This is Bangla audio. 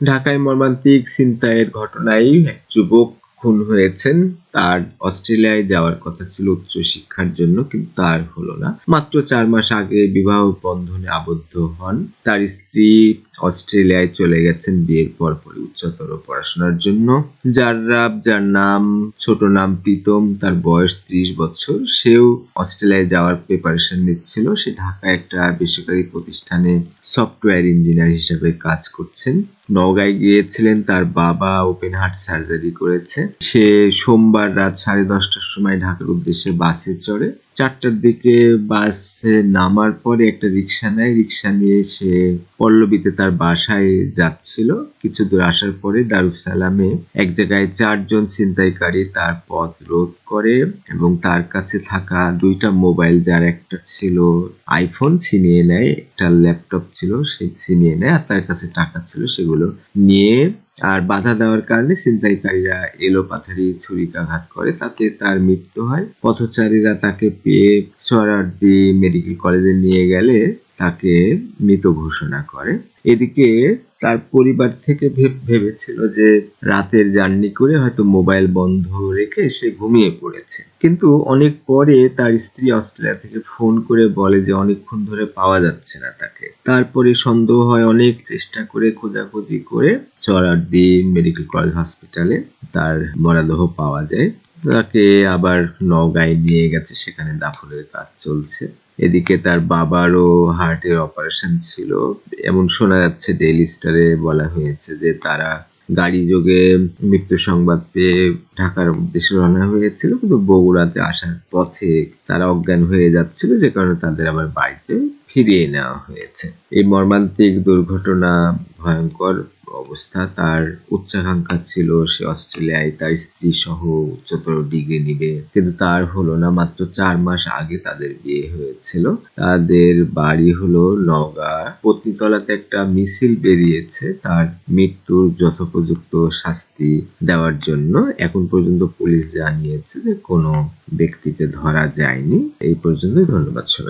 ঢাকায় মর্মান্তিক ছিনতাইয়ের ঘটনায় এক যুবক খুন হয়েছেন। তার অস্ট্রেলিয়ায় যাওয়ার কথা ছিল উচ্চশিক্ষার জন্য, কিন্তু তার হলো না। মাত্র চার মাস আগে বিবাহ বন্ধনে আবদ্ধ হন। তার স্ত্রী অস্ট্রেলিয়ায় চলে গেছেন বিয়ের পর পরে উচ্চতর পড়াশোনার জন্য। যার রাব যার নাম, ছোট নাম প্রীতম, তার বয়স ত্রিশ বছর। সেও অস্ট্রেলিয়ায় যাওয়ার প্রিপারেশন নিচ্ছিল। সে ঢাকায় একটা বেসরকারি প্রতিষ্ঠানে সফটওয়্যার ইঞ্জিনিয়ার হিসেবে কাজ করছেন। নওগাঁয় গিয়েছিলেন, তার বাবা ওপেন হার্ট সার্জারি করেছে। সে সোমবার রাত সাড়ে দশটার সময় ঢাকার উদ্দেশ্যে বাসে চড়ে চারটার দিকে বাসে নামার পরে একটা রিক্সা নেয়। রিক্সা নিয়ে সে পল্লবীতে তার বাসায় যাচ্ছিল। কিছু দূর আসার পরে দারুসালামে এক জায়গায় চারজন ছিনতাইকারী তার পথ রোধ করে এবং তার কাছে থাকা দুইটা মোবাইল, যার একটা ছিল আইফোন, ছিনিয়ে নেয়। একটা ল্যাপটপ ছিল, সেই ছিনিয়ে নেয়। আর তার কাছে টাকা ছিল, সেগুলো নিয়ে আর বাধা দেওয়ার কারণে ছিনতাইকারীরা এলো পাথারি, ছুরিকাঘাত করে। তাতে তার মৃত্যু হয়। পথচারীরা তাকে পেয়ে সোহরাওয়ার্দী মেডিকেল কলেজে নিয়ে গেলে তাকে মৃত ঘোষণা করে। এদিকে তার পরিবার থেকে ভেব- ভেবেছিল যে রাতের জার্নি করে হয়তো মোবাইল বন্ধ রেখে সে ঘুমিয়ে পড়েছে। কিন্তু অনেক পরে তার স্ত্রী অস্ট্রেলিয়া থেকে ফোন করে বলে যে অনেকক্ষণ ধরে পাওয়া যাচ্ছে না তাকে। তারপরে সন্দেহ হয় অনেক চেষ্টা করে, খোঁজাখুঁজি করে। চরারদি মেডিকেল কলেজ হসপিটালে তার মরাদেহ পাওয়া যায়। তাকে আবার নওগাঁয় নিয়ে গেছে, সেখানে দাফনের কাজ চলছে। এদিকে তার বাবারও হার্টের অপারেশন ছিল। এমন শোনা যাচ্ছে ডেইলি স্টারে বলা হয়েছে যে তারা গাড়ি যোগে মৃত্যু সংবাদ পেয়ে ঢাকার উদ্দেশ্যে রওনা হয়েছিল। কিন্তু বগুড়াতে আসার পথে তারা অজ্ঞান হয়ে যাচ্ছিল, যে কারণে তাদের আবার বাড়িতে ফিরিয়ে নেওয়া হয়েছে। এই মর্মান্তিক দুর্ঘটনা, ভয়ঙ্কর অবস্থা, তার উচ্চাকাঙ্ক্ষা ছিল সে অস্ট্রেলিয়ায় তার স্ত্রী সহ উচ্চতর ডিগ্রি নিবে। কিন্তু তার হলো না, মাত্র চার মাস আগে তাদের বিয়ে হয়েছিল। তাদের বাড়ি হলো নওগাঁ। পত্নীতলাতে একটা মিছিল বেরিয়েছে। তার মৃত্যুর যথোপযুক্ত শাস্তি দেওয়ার জন্য এখন পর্যন্ত পুলিশ জানিয়েছে যে কোনো ব্যক্তিকে ধরা যায়নি। এই পর্যন্তই ধন্যবাদ সবাই